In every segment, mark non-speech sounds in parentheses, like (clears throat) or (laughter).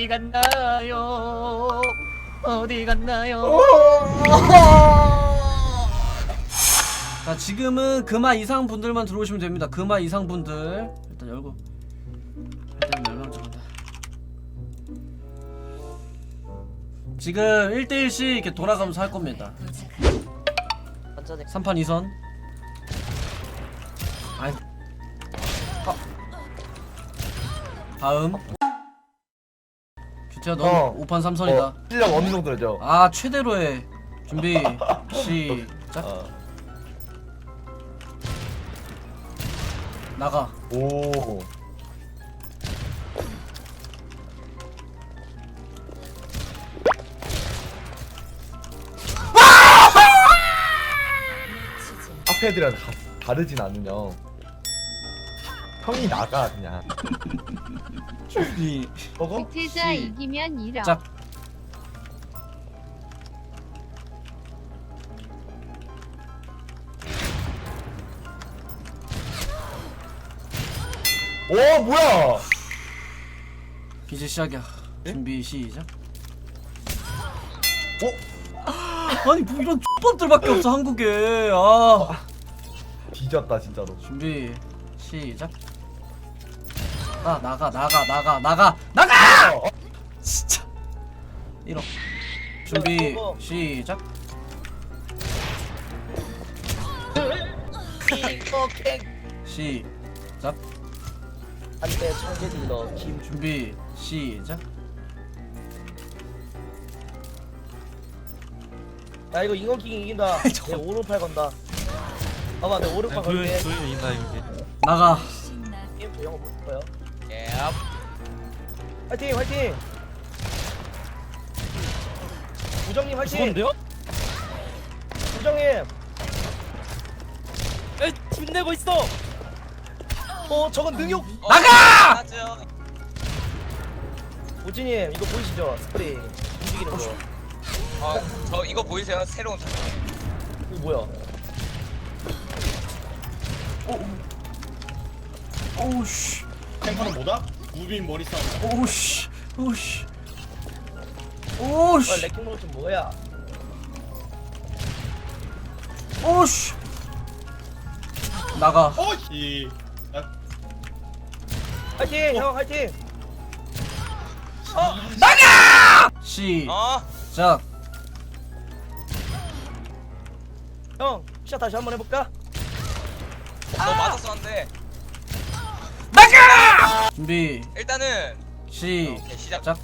어디 갔나요? 어디 갔나요? 자 지금은 금화 이상 분들만 들어오시면 됩니다. 금화 이상 분들 일단 열고 일단 열명 정도. 지금 1대1씩 이렇게 돌아가면서 할 겁니다. 천천히 3판 2선. 아이. 아. 다음. 규태야 너 어. 5판 3선이다. 어, 실력 어느 정도죠? 아 최대로 해. 준비 시작. 어. 나가. 오. 앞에 애들이랑 다, 다르진 않으냐. 형이 나가 그냥. 준비 먹어? 태자 시- 이기면 1억. 작. 오 뭐야? 이제 시작이야. 준비 시작. 어? (gasps) 아니 뭐 이런 X번들밖에 없어 한국에. 아. 뒤졌다 진짜로. 준비 시작. 나 나가 나가 나가 나가 나가. 어, 진짜. 이러. 준비 시작. 시작. 한대 청계지 너 김. 준비 시작. 야 이거 인원킹 이긴다. (laughs) 내 오른팔 건다. 봐봐 내 오른팔 걸게. 조용히 있나 이게 나가. 게임 저 영어 못거 요. 예. 화이팅 화이팅. 부정님 화이팅. 무서운데요? 부정님. 에 힘내고 있어 어 저건 능욕. 나가. 오진님 이거 보이시죠? 스프레이 움직이는 거. 어, 저 이거 보이세요? 새로운 차. 이거 뭐야? 오우 씨. 탱커는 뭐다? 무빙 머리 싸움. 오우씨. 오우씨. 어, 오우씨. 레킹 로봇 뭐야? 오우씨. 나가. 어이. 야, 화이팅 형 화이팅. 시작. 어? 형 시작 다시 한번 해볼까? 너 맞았었는데 준비 일단은 시작. 오케이, 시작.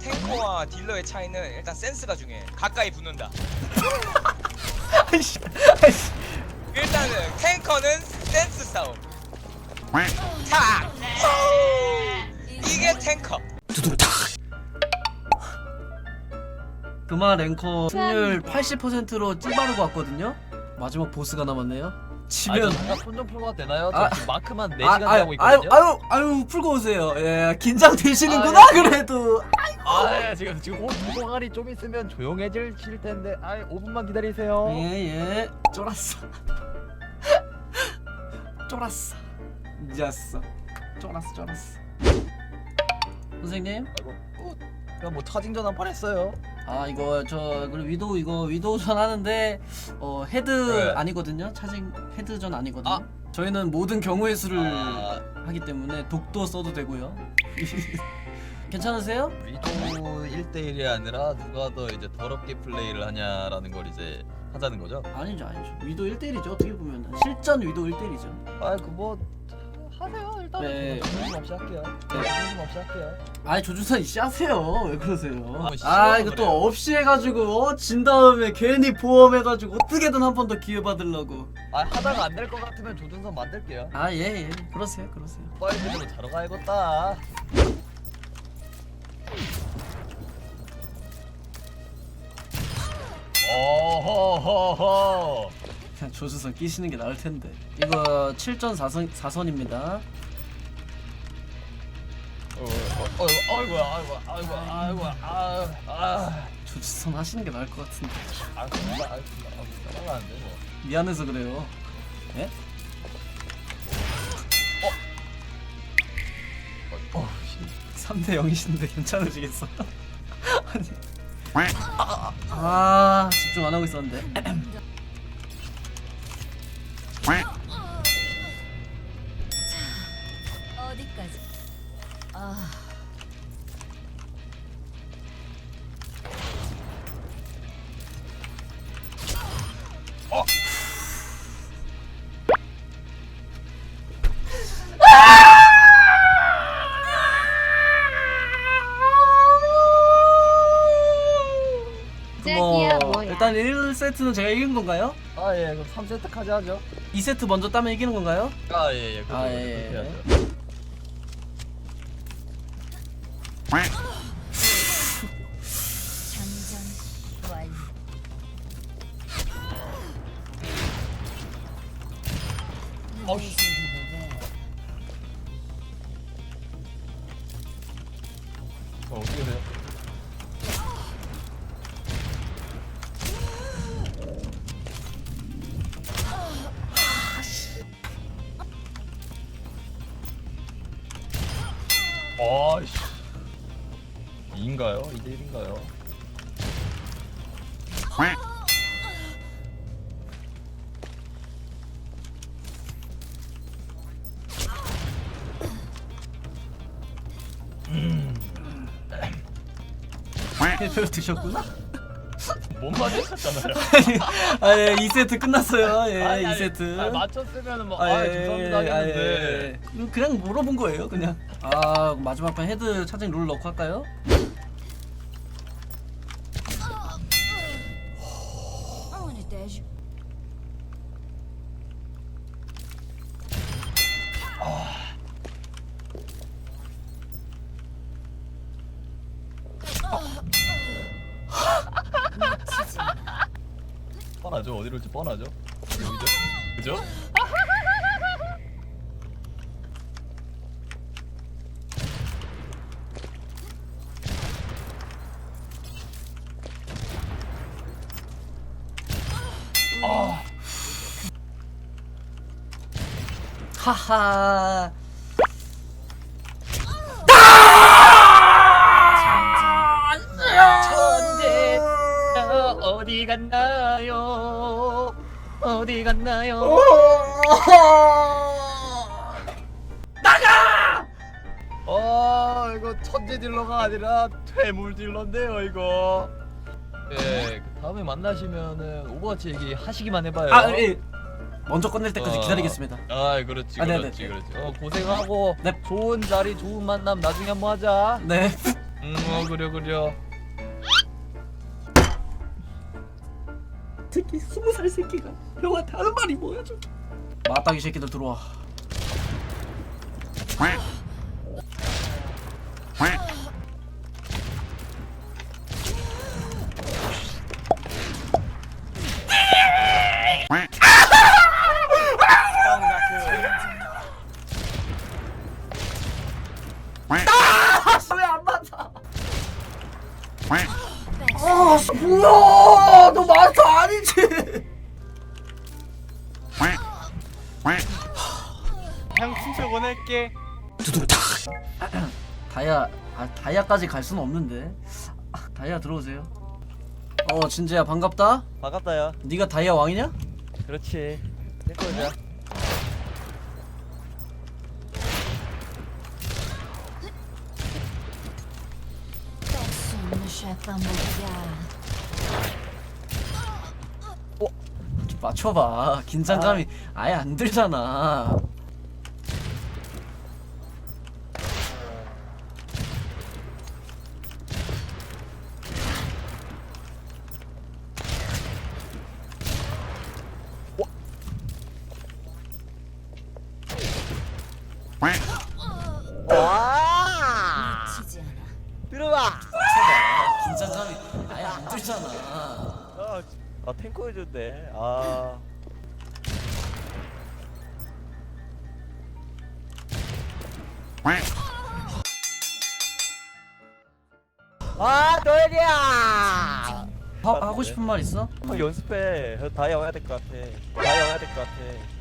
탱커와 딜러의 차이는 일단 센스가 중요해. 가까이 붙는다. (laughs) 아이씨. 아이씨. 일단은 탱커는 센스 싸움. 탁! 이게 탱커. 금화 랭커 승률 80%로 찌바르고 왔거든요. 마지막 보스가 남았네요. 지면 손좀 풀고 가도 되나요? 아, 저 지금 마크만 4시간 아, 하고 아유, 있거든요 아유, 아유, 풀고 오세요. 예, 긴장되시는구나, 아, 그래도. 아, 예, 지금 지금 옷 동아리 좀 있으면 조용해질 텐데 아 5분만 기다리세요 예, 예. 쫄았어. (laughs) 쫄았어. 잊었어. 쫄았어, 쫄았어. 선생님? 그냥 뭐 차징전 한 판 했어요 아 이거 저 그리고 위도우 이거 위도우전 하는데 어 헤드 네. 아니거든요? 차징 헤드전 아니거든요? 저희는 모든 경우의 수를 아. 하기 때문에 독도 써도 되고요. (laughs) 괜찮으세요? 위도 1대1이 아니라 누가 더 이제 더럽게 플레이를 하냐라는 걸 이제 하자는 거죠? 아니죠 아니죠. 위도 1대1이죠 어떻게 보면. 실전 위도 1대1이죠. 아그 뭐 하세요 일단 네. 조심 없이 할게요. 네. 조심 없이 할게요. 아니 조준선 씨 하세요. 왜 그러세요? 아, 이거 또. 없이 해가지고 어, 진 다음에 괜히 보험해가지고 어떻게든 한 번 더 기회 받으려고. 아 하다가 안 될 것 같으면 조준선 만들게요. 아 예 예. 그러세요 그러세요. 빨리 그대로 자러 가야겠다. 어허허허 조준선 끼시는 게 나을 텐데. 이거 7전 4선, 4선입니다. 어, 어, 어, 아이고야, 아이고, 아이고, 아이고, 아, 아, 조준선 하시는 게 나을 것 같은데. 아, 진짜, 아, 진짜, 아, 따라가는데 뭐. 미안해서 그래요. 예? 어, 씨. 3대 0이신데 괜찮으시겠어? (laughs) 아니. 아, 아 집중 안 하고 있었는데 (clears throat) (clears throat) 어디까지? 아, 뭐 일단 1세트는 제가 이긴 건가요? 아 예 그럼 3세트까지 하죠 2세트 먼저 따면 이기는 건가요? 아 예예. 아 예. 예. 장전 완료. 어, 아이씨. 인가요? 이제 1인가요? 별로 드셨구나? 뭔 맞으셨잖아요. 아 예, 2세트 끝났어요. 예, 아니, 아니, 2세트. 아니, 맞췄으면은 뭐, 아, 아, 예, 죄송합니다 아, 하겠는데. 예. 음, 그냥 물어본 거예요, 그냥. 아, 마지막 판 헤드 차징 룰 넣고 할까요? 뻔하죠? 어디로 올지 뻔하죠? 여기죠? 그죠? 하하. 천재 어디 갔나요? 어디 갔나요? 나가! 어 이거 천재 딜러가 아니라 퇴물 딜러인데요 이거. 예, 그 다음에 만나시면은 오버워치 얘기 하시기만 해봐요. 아, 예. 먼저 끝낼 때까지 어. 기다리겠습니다. 아, 그렇지, 아, 네네. 그렇지, 그렇지. 어, 고생하고 네. 좋은 자리, 좋은 만남 나중에 한번 하자. 네. 음, 어, 그래, 그래. 새끼 스무 살 새끼가 형한테 하는 말이 뭐야 저? 마따기 새끼들 들어와. 아 뭐야? 너 마스터 아니지? 그냥 진짜 보낼게 두둥탁. 다이아 아, 다이아까지 갈 수는 없는데. 아, 다이아 들어오세요. 어 진재야 반갑다. 반갑다야 네가 다이아 왕이냐? 그렇지 탱커자 좀 맞춰봐. 긴장감이 아예 안 들잖아. 아, 아 탱커 해줬네 아 아, 너에게야! 하, 하고 싶은 말 있어? 형 연습해. 형 다이아 와야 될 것 같아. 다이아 와야 될 것 같아.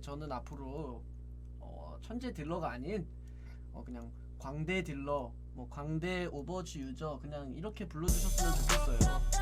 저는 앞으로 어, 천재 딜러가 아닌 어, 그냥 광대 딜러 뭐 광대 오버워치 유저 그냥 이렇게 불러주셨으면 좋겠어요